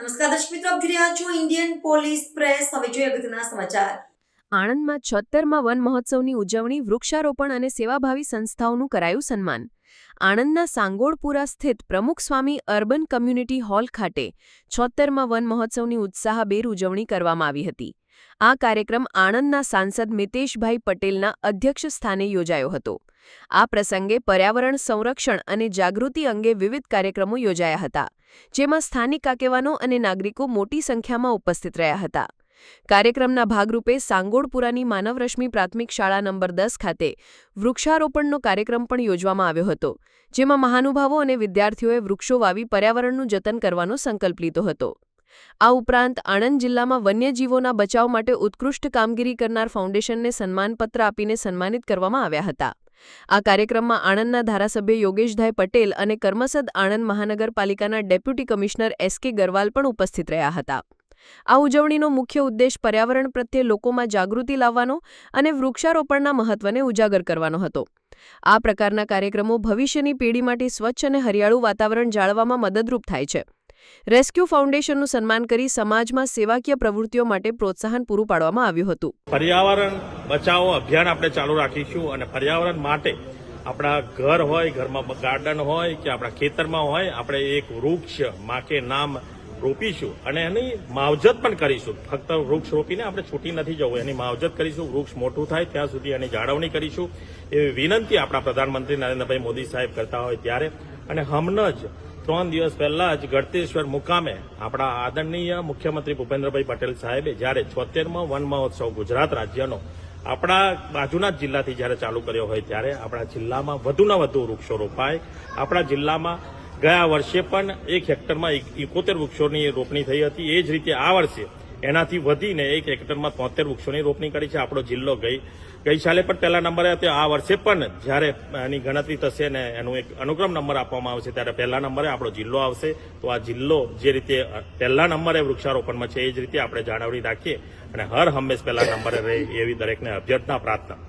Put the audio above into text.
નમસ્કાર દર્શક મિત્રો, આપ જોઈ રહ્યા છો ઇન્ડિયન પોલીસ પ્રેસ હવે જોઈએ અગત્યના સમાચાર. આણંદમાં છોતેરમાં વન મહોત્સવની ઉજવણી, વૃક્ષારોપણ અને સેવાભાવી સંસ્થાઓનું કરાયું સન્માન. આણંદના સાંગોળપુરા સ્થિત પ્રમુખ સ્વામી અર્બન કમ્યુનિટી હોલ ખાતે છોતેરમાં વન મહોત્સવની ઉત્સાહભેર ઉજવણી કરવામાં આવી હતી. આ કાર્યક્રમ આણંદના સાંસદ મિતેશભાઈ પટેલના અધ્યક્ષ સ્થાને યોજાયો હતો. આ પ્રસંગે પર્યાવરણ સંરક્ષણ અને જાગૃતિ અંગે વિવિધ કાર્યક્રમો યોજાયા હતા, જેમાં સ્થાનિક આગેવાનો અને નાગરિકો મોટી સંખ્યામાં ઉપસ્થિત રહ્યા હતા. કાર્યક્રમના ભાગરૂપે સાંગોળપુરાની માનવરશ્મિ પ્રાથમિક શાળા નંબર દસ ખાતે વૃક્ષારોપણનો કાર્યક્રમ પણ યોજવામાં આવ્યો હતો, જેમાં મહાનુભાવો અને વિદ્યાર્થીઓએ વૃક્ષો વાવી પર્યાવરણનું જતન કરવાનો સંકલ્પ લીધો હતો. આ ઉપરાંત આણંદ જિલ્લામાં વન્યજીવોના બચાવ માટે ઉત્કૃષ્ટ કામગીરી કરનાર ફાઉન્ડેશનને સન્માનપત્ર આપીને સન્માનિત કરવામાં આવ્યા હતા. આ કાર્યક્રમમાં આણંદના ધારાસભ્ય યોગેશભાઈ પટેલ અને કર્મસદ આણંદ મહાનગરપાલિકાના ડેપ્યુટી કમિશનર એસ કે ગરવાલ પણ ઉપસ્થિત રહ્યા હતા. આ ઉજવણીનો મુખ્ય ઉદ્દેશ પર્યાવરણ પ્રત્યે લોકોમાં જાગૃતિ લાવવાનો અને વૃક્ષારોપણના મહત્વને ઉજાગર કરવાનો હતો. આ પ્રકારના કાર્યક્રમો ભવિષ્યની પેઢી માટે સ્વચ્છ અને હરિયાળું વાતાવરણ જાળવવામાં મદદરૂપ થાય છે. રેસ્ક્યુ ફાઉન્ડેશનનું સન્માન કરી સમાજમાં સેવાકીય પ્રવૃત્તિઓ માટે પ્રોત્સાહન પૂરું પાડવામાં આવ્યું હતું. પર્યાવરણ બચાવો અભિયાન આપણે ચાલુ રાખીશું અને પર્યાવરણ માટે આપણા ઘર હોય, ઘરમાં ગાર્ડન હોય કે આપણા ખેતરમાં હોય, આપણે એક વૃક્ષ માકે નામ રોપીશું અને એની માવજત પણ કરીશું. ફક્ત વૃક્ષ રોપીને આપણે છૂટી નથી જવું. એની માવજત કરીશું, વૃક્ષ મોટું થાય ત્યાં સુધી એની જાળવણી કરીશું. એવી વિનંતી આપણા પ્રધાનમંત્રી નરેન્દ્રભાઈ મોદી સાહેબ કરતા હોય ત્યારે. અને હમણાં જ ત્રણ દિવસ પહેલા જ ગળતેશ્વર મુકામે આપણા આદરણીય મુખ્યમંત્રી ભૂપેન્દ્રભાઈ પટેલ સાહેબે જ્યારે છોતેરમો વન મહોત્સવ ગુજરાત રાજ્યનો આપણા બાજુના જ જિલ્લાથી જ્યારે ચાલુ કર્યો હોય ત્યારે આપણા જિલ્લામાં વધુના વધુ વૃક્ષો રોપાય. આપણા જિલ્લામાં ગયા વર્ષે પણ એક હેક્ટરમાં એકોતેર વૃક્ષોની રોપણી થઈ હતી. એ જ રીતે આ વર્ષે એનાથી વધીને એક હેક્ટરમાં તોતેર વૃક્ષોની રોપણી કરી છે. આપણો જિલ્લો ગઈ ગઈ સાલે પણ પહેલા નંબરે હતો. આ વર્ષે પણ જ્યારે એની ગણતરી થશે ને એનું એક અનુક્રમ નંબર આપવામાં આવશે, ત્યારે પહેલા નંબરે આપણો જિલ્લો આવશે. તો આ જિલ્લો જે રીતે પહેલા નંબરે વૃક્ષારોપણમાં છે, એ જ રીતે આપણે જાળવણી રાખીએ અને હર હંમેશ પહેલા નંબરે રહે એવી દરેકને અભ્યર્થના, પ્રાર્થના.